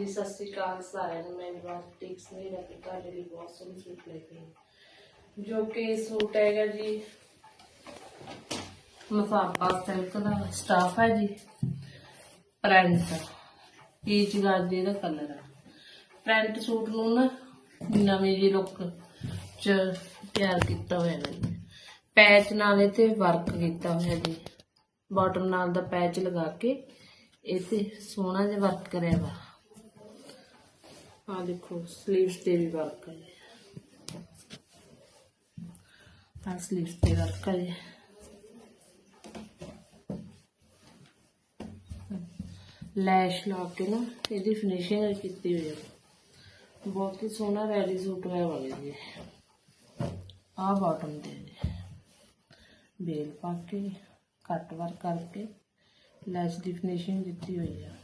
ਹਾਂਜੀ, ਸਤਿ ਸ੍ਰੀ ਅਕਾਲ ਸਾਰਿਆਂ ਨੂੰ। ਮੈਂ ਵਿਵਾਸ ਟਿਕਸ ਨਹੀਂ ਰੱਖੀ ਤੁਹਾਡੇ ਲਈ ਬਹੁਤ ਸੋਹਣੀ ਸੂਟ ਲੈ ਕੇ ਆਈ। ਜੋ ਕਿ ਸੂਟ ਹੈਗਾ ਜੀ ਮਸਾਬਾ ਸਿਲਕ ਦਾ ਸਟਾਫ ਹੈ ਜੀ ਪ੍ਰਿੰਟ ਪੀਚ ਗਾਜੇ ਦਾ ਕਲਰ ਹੈ ਪ੍ਰਿੰਟ ਸੂਟ ਨੂੰ ਨਾ ਨਵੀਂ ਜੀ ਲੁੱਕ ਚ ਤਿਆਰ ਕੀਤਾ ਹੋਇਆ ਹੈ ਜੀ। ਪੈਚ ਨਾਲ ਇਹ ਤੇ ਵਰਕ ਕੀਤਾ ਹੋਇਆ ਜੀ। ਬਾਟਮ ਨਾਲ ਦਾ ਪੈਚ ਲਗਾ ਕੇ ਇਹ ਤੇ ਸੋਹਣਾ ਜਿਹਾ ਵਰਕ ਕਰਿਆ ਵਾ। ਆ ਦੇਖੋ ਸਲੀਵਸ ਤੇ ਵੀ ਵਰਕ ਹੈ ਆ ਸਲੀਵਸ ਤੇ ਵਰਕ ਹੈ ਜੀ। ਲੈਸ਼ ਲਾ ਕੇ ਨਾ ਇਹਦੀ ਫਿਨਿਸ਼ਿੰਗ ਕੀਤੀ ਹੋਈ ਹੈ ਬਹੁਤ ਹੀ ਸੋਹਣਾ ਰੈਡੀ ਸੂਟ ਹੋਇਆ ਵਾਲੇ ਜੀ ਆਹ ਬਾਟਮ ਤੇ ਜੀ ਬੇਲ ਪਾ ਕੇ ਕੱਟ ਵਰਕ ਕਰਕੇ ਲੈਸ ਦੀ ਫਿਨਿਸ਼ਿੰਗ ਦਿੱਤੀ ਹੋਈ ਆ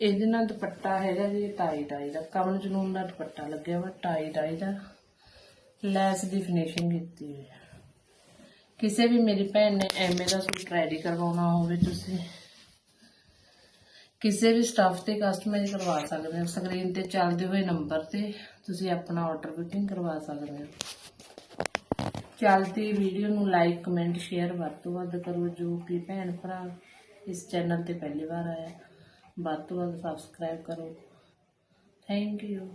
ਇਹਦੇ ਨਾਲ ਦੁਪੱਟਾ ਹੈਗਾ ਜੀ ਟਾਈ ਟਾਈ ਦਾ। ਕਮਲ ਜਨੂਨ ਦਾ ਦੁਪੱਟਾ ਲੱਗਿਆ ਵਾ ਟਾਈ ਟਾਈ ਦਾ। ਲੈਸ ਦੀ ਫਿਨਿਸ਼ਿੰਗ ਕੀਤੀ ਹੋਈ ਆ। ਕਿਸੇ ਵੀ ਮੇਰੀ ਭੈਣ ਨੇ ਐਮਏ ਦਾ ਸੂਟ ਰੈਡੀ ਕਰਵਾਉਣਾ ਹੋਵੇ ਤੁਸੀਂ, ਕਿਸੇ ਵੀ ਸਟਾਫ ਤੇ ਕਸਟਮਾਈਜ਼ ਕਰਵਾ ਸਕਦੇ ਹੋ। ਸਕਰੀਨ ਤੇ ਚੱਲਦੇ ਹੋਏ ਨੰਬਰ ਤੇ ਤੁਸੀਂ ਆਪਣਾ ਆਰਡਰ ਬੁਕਿੰਗ ਕਰਵਾ ਸਕਦੇ ਹੋ। ਚੱਲਦੀ ਵੀਡੀਓ ਨੂੰ ਲਾਈਕ ਕਮੈਂਟ ਸ਼ੇਅਰ ਵੱਧ ਤੋਂ ਵੱਧ ਕਰੋ, ਜੋ ਕਿ ਭੈਣ ਭਰਾ ਇਸ ਚੈਨਲ ਤੇ ਪਹਿਲੀ ਵਾਰ ਆਇਆ। ਵੱਧ ਤੋਂ ਵੱਧ ਸਬਸਕ੍ਰਾਈਬ ਕਰੋ। Thank you